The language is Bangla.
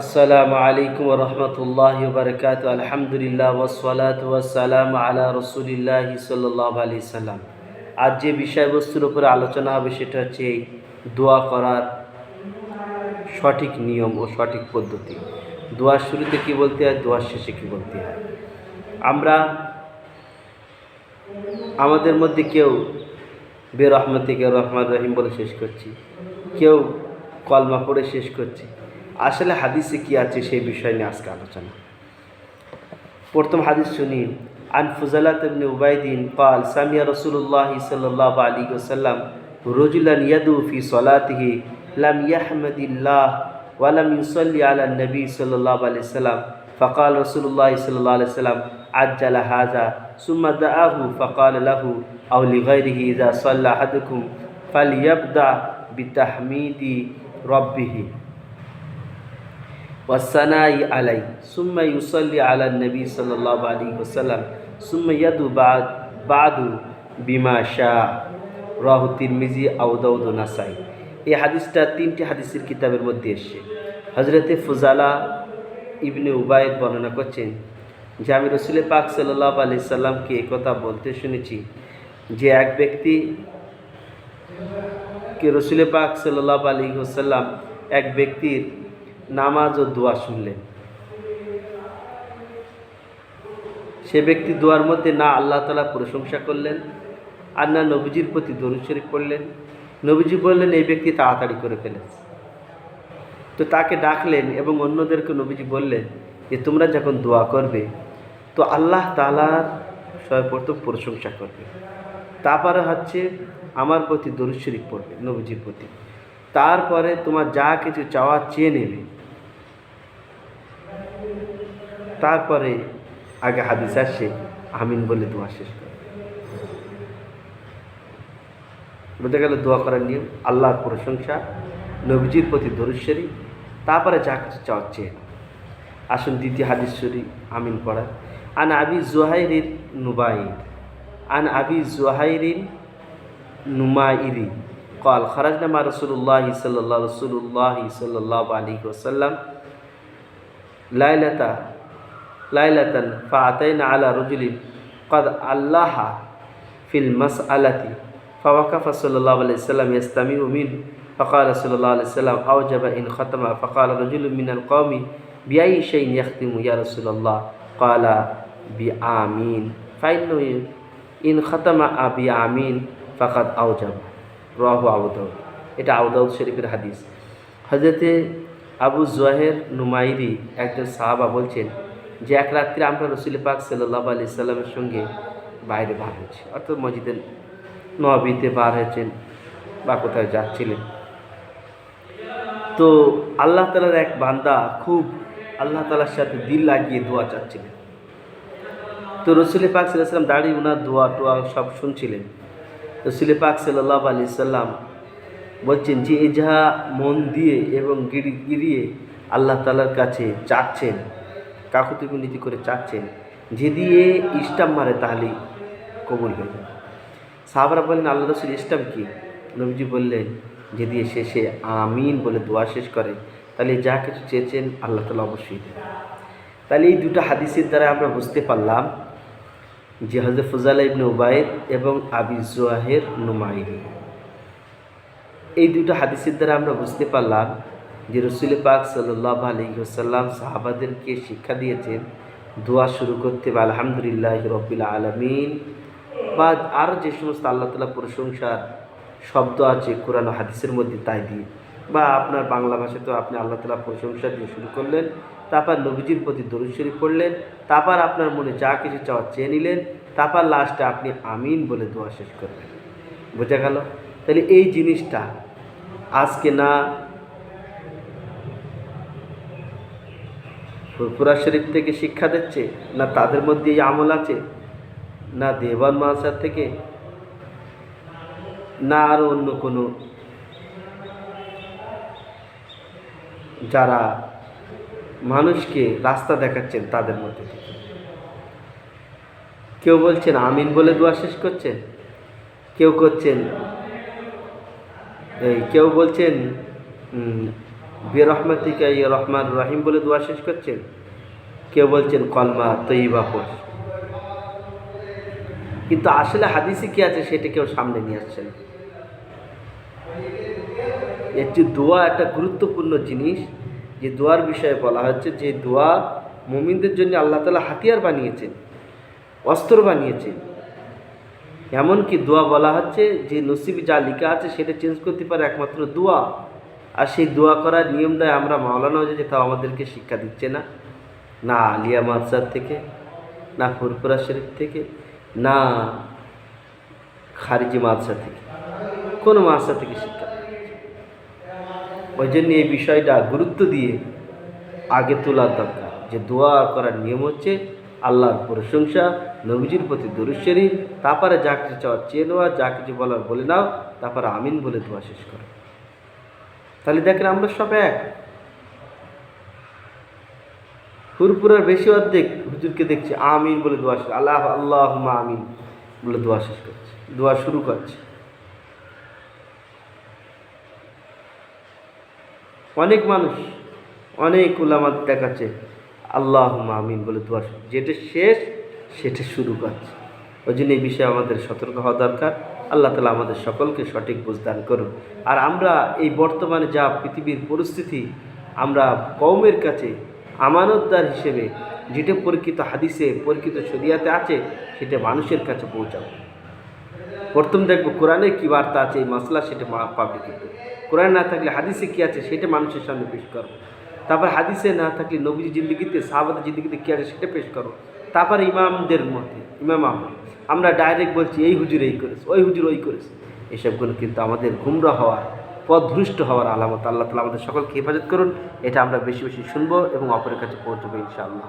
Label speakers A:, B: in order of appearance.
A: আসসালামু আলাইকুম রহমতুল্লাহ বারকাত আলহামদুলিল্লাহ ওসলাত ওয়াসালাম আলা রসুলিল্লাহ সাল্লাহ আলি সাল্লাম। আজ যে বিষয়বস্তুর উপরে আলোচনা হবে সেটা হচ্ছে দোয়া করার সঠিক নিয়ম ও সঠিক পদ্ধতি। দোয়ার শুরুতে কি বলতে হয়, দোয়ার শেষে কি বলতে হয়? আমরা আমাদের মধ্যে কেউ বে রহমতে কেউ রহমান রহিম বলে শেষ করছি, কেউ কলমা পড়ে শেষ করছি আসলে হাদিসে কি আছে সেই বিষয় নিয়ে আজকে আলোচনা প্রথম হাদিস শুনি আন ফুজালাত ইবনে উবাইদিন قال سمع رسول الله صلى الله عليه وسلم رجلا يدعو في صلاته لم يحمد الله ولم يصلي على النبي صلى الله عليه وسلم فقال رسول الله صلى الله عليه وسلم عجل هذا ثم دعاه فقال له أو لغيره إذا صلى أحدكم فليبدأ بتحميد ربه ওয়াসানাই আলাই সুম্মা ইউসল্লি আলা নবী সাল্লাহ আলী ওসাল্লাম সুম্মা ইয়াদু বাদ বাদু বিমা শাহ রাহু তিরমিজি আউদাউদ নাসাই এই হাদিসটা তিনটি হাদিসের কিতাবের মধ্যে এসছে। হজরতে ফুজালা ইবনে উবায়দ বর্ণনা করছেন, যে আমি রসুল পাক সাল্লাহ আলি সাল্লামকে কথা বলতে শুনেছি, যে এক ব্যক্তি কে রসুল পাক সাল্লাহ আলী হোসাল্লাম এক ব্যক্তির নামাজ ও দোয়া শুনলেন সে ব্যক্তি দোয়ার মধ্যে না আল্লাহ তালা প্রশংসা করলেন, আর না নবীজির প্রতি দরুদ শরীফ পড়লেন। নবীজি বললেন, এই ব্যক্তি তাড়াতাড়ি করে ফেলেছে তো তাকে ডাকলেন এবং অন্যদেরকে নবীজি বললেন যে, তোমরা যখন দোয়া করবে, তো আল্লাহ তালার সর্বপ্রথম প্রশংসা করবে। তারপরে হচ্ছে আমার প্রতি দরুদ পড়বে নবীজির প্রতি। তারপরে তোমার যা কিছু চাওয়া চেয়ে নেবে। তারপরে আগে হাদিস আসে আমিন বলে দোয়া শেষ করে বলতে গেলে দোয়া করার নিয়ম আল্লাহর প্রশংসা নবীজির প্রতি দরুশ্বরী তারপরে যা কিছু চাওয়ার চেয়ে নাও। আসুন দ্বিতীয় হাদিস শরী আমিন পড়া আন আবি জোহাইরির নুবাইর আন আবি জোহাইরিন নুমাইরি قال خرجنا مع رسول الله صلى الله رسول الله صلى الله عليه وسلم ليلة লাইলাতান ফাতাইন আলা রুজুলিন। কদ আল্লাহা ফিল মাস আলাতি ফাওয়াকাফা সাল্লাহ আলি সাল্লাম ইসলামী উমিন ফকাল সাল্লাহ আলি সাল্লাম আউজাবা ইন খতমা। ফকাল রজুল মিনাল কমি বিআই শাইন ইয়াখতিমু ইয়া রসুল্লাহ কালা বি আমিন। ফাইন ইন খতমা আবি বি আমিন ফাকাত আউজাব রাহ আবুদাউদ এটা আবুদাউদ শরীফের হাদিস। হজরতে আবু জোহের নুমাইরি একজন সাহাবা বলছেন যে এক রাত্রে আমরা রসুল পাক সাল্লাহ আলি সাল্লামের সঙ্গে বাইরে বার হয়েছি। অর্থাৎ মসজিদের নবিতে বার হয়েছেন বা কোথায় যাচ্ছিলেন। তো আল্লাহ তালার এক বান্দা খুব আল্লাহ তালার সাথে দিল লাগিয়ে দোয়া চাচ্ছিলেন। তো রসুল পাক সাল্লাম দাঁড়িয়ে ওনার দোয়া টোয়া সব শুনছিলেন। রসুল পাক সাল্লাহ আলি সাল্লাম বলছেন, যে এ যাহা মন দিয়ে এবং গিরি গিরিয়ে আল্লাহ তালার কাছে চাচ্ছেন কাকুতি নীতি করে চাচ্ছেন যে দিয়ে ইস্টাম মারে তাহলেই কবুল হয়ে যাবে। সাহাবারা বললেন, আল্লাহ রসুল ইস্টাম কি? নবীজি বললেন যে দিয়ে শেষে আমিন বলে দোয়া শেষ করে, তাহলে যা কিছু চেয়েছেন আল্লাহ তালা অবশ্যই দেবে তাহলে এই দুটো হাদিসের দ্বারা আমরা বুঝতে পারলাম যে হজরত ফুজালা ইবনে উবায়দ এবং আবি জোয়াহের নুমাইরি এই দুটো হাদিসের দ্বারা আমরা বুঝতে পারলাম যে রসুল পাক সাল্লাহ আলহিহসাল্লাম সাহাবাদেরকে শিক্ষা দিয়েছেন, দোয়া শুরু করতে বা আলহামদুলিল্লাহ রবিল আলমিন। বা আরও যে সমস্ত আল্লাহ তালা প্রশংসার শব্দ আছে কোরআন হাদিসের মধ্যে তাই দিয়ে। বা আপনার বাংলা ভাষাতেও আপনি আল্লাহ তালা প্রশংসা দিয়ে শুরু করলেন, তারপর নবীজির প্রতি দরুদ শরীফ পড়লেন, তারপর আপনার মনে যা কিছু চাওয়া চেয়ে নিলেন, তারপর লাস্টে আপনি আমিন বলে দোয়া শেষ করবেন বোঝা গেল? তাহলে এই জিনিসটা আজকে না ফুরফুরা শরীফ থেকে শিক্ষা দিচ্ছে? না তাদের মধ্যে এই আমল আছে? না দেবান মাসার থেকে? না আরও অন্য কোনো? যারা মানুষকে রাস্তা দেখাচ্ছেন তাদের মধ্যে কেউ বলছেন, আমিন বলে দোয়া শেষ করছেন? কেউ করছেন, এই, কেউ বলছেন বেরহমাতিকা ইয়া রহমান রহিম বলে দোয়া শেষ করছেন। কেউ বলছেন, কলমা তৈবা পড়। কিন্তু আসলে হাদিসে কি আছে সেটা কেউ সামনে নিয়ে আসছেন একটি দোয়া একটা গুরুত্বপূর্ণ জিনিস। যে দোয়ার বিষয়ে বলা হচ্ছে যে দোয়া মুমিনদের জন্য আল্লাহ তালা হাতিয়ার বানিয়েছেন, অস্ত্র বানিয়েছেন। এমনকি দোয়া বলা হচ্ছে যে নসিবে যা লেখা আছে সেটা চেঞ্জ করতে পারে একমাত্র দোয়া। আর সেই দোয়া করার নিয়মটা আমরা মাওলানা যে তাও আমাদেরকে শিক্ষা দিচ্ছে না। না আলিয়া মাদ্রাসার থেকে, না ফুরপুরা শরীফ থেকে, না খারিজি মাদ্রাসা থেকে, কোনো মাদ্রাসা থেকে শিক্ষা ওই জন্য এই বিষয়টা গুরুত্ব দিয়ে আগে তোলার দরকার। যে দোয়া করার নিয়ম হচ্ছে আল্লাহর প্রশংসা, নবীজির প্রতি দরুশ্বরী তারপরে যা কিছু চাওয়ার চেয়ে নেওয়া, যা কিছু বলার বলে নাও, তারপরে আমিন বলে দোয়া শেষ করো। তাহলে দেখেন আমরা সব এক। ফুরপুরার বেশি অর্ধেক হুজুরকে দেখছি, আমিন বলে দোয়া শেষ, আল্লাহ আল্লাহ আমিন বলে দোয়া শেষ করছে, দোয়া শুরু করছে। অনেক মানুষ, অনেক উলামাত দেখাচ্ছে আল্লাহ আমিন বলে দোয়া। যেটা শেষ, সেটা শুরু করছে। ওই জন্য এই বিষয়ে আমাদের সতর্ক হওয়া দরকার। আল্লাহ তালা আমাদের সকলকে সঠিক বুঝদান করুন। আর আমরা এই বর্তমানে যা পৃথিবীর পরিস্থিতি, আমরা কৌমের কাছে আমানতদার হিসেবে যেটা পরীক্ষিত হাদিসে, পরীক্ষিত শরিয়াতে আছে, সেটা মানুষের কাছে পৌঁছাবো। প্রথম দেখব কোরআনে কী বার্তা আছে, এই মশলা সেটা পাবে কিন্তু। কোরআন না থাকলে হাদিসে কী আছে, সেটা মানুষের সামনে পেশ করো তারপর হাদিসে না থাকলে নবীজি জিন্দগিতে, সাহাবাদের জিন্দগিতে কী আছে, সেটা পেশ করো তারপর ইমামদের মধ্যে ইমাম আহমদ আমরা ডাইরেক্ট বলছি, এই হুজুর এই করেছে, ওই হুজুর ওই করেছে। এসবগুলো কিন্তু আমাদের গুমরা হওয়ার, পথভ্রষ্ট হওয়ার আলামত। আল্লাহ তালা আমাদের সকলকে হেফাজত করুন। এটা আমরা বেশি বেশি শুনব এবং অপরের কাছে পৌঁছবো ইনশাআল্লাহ।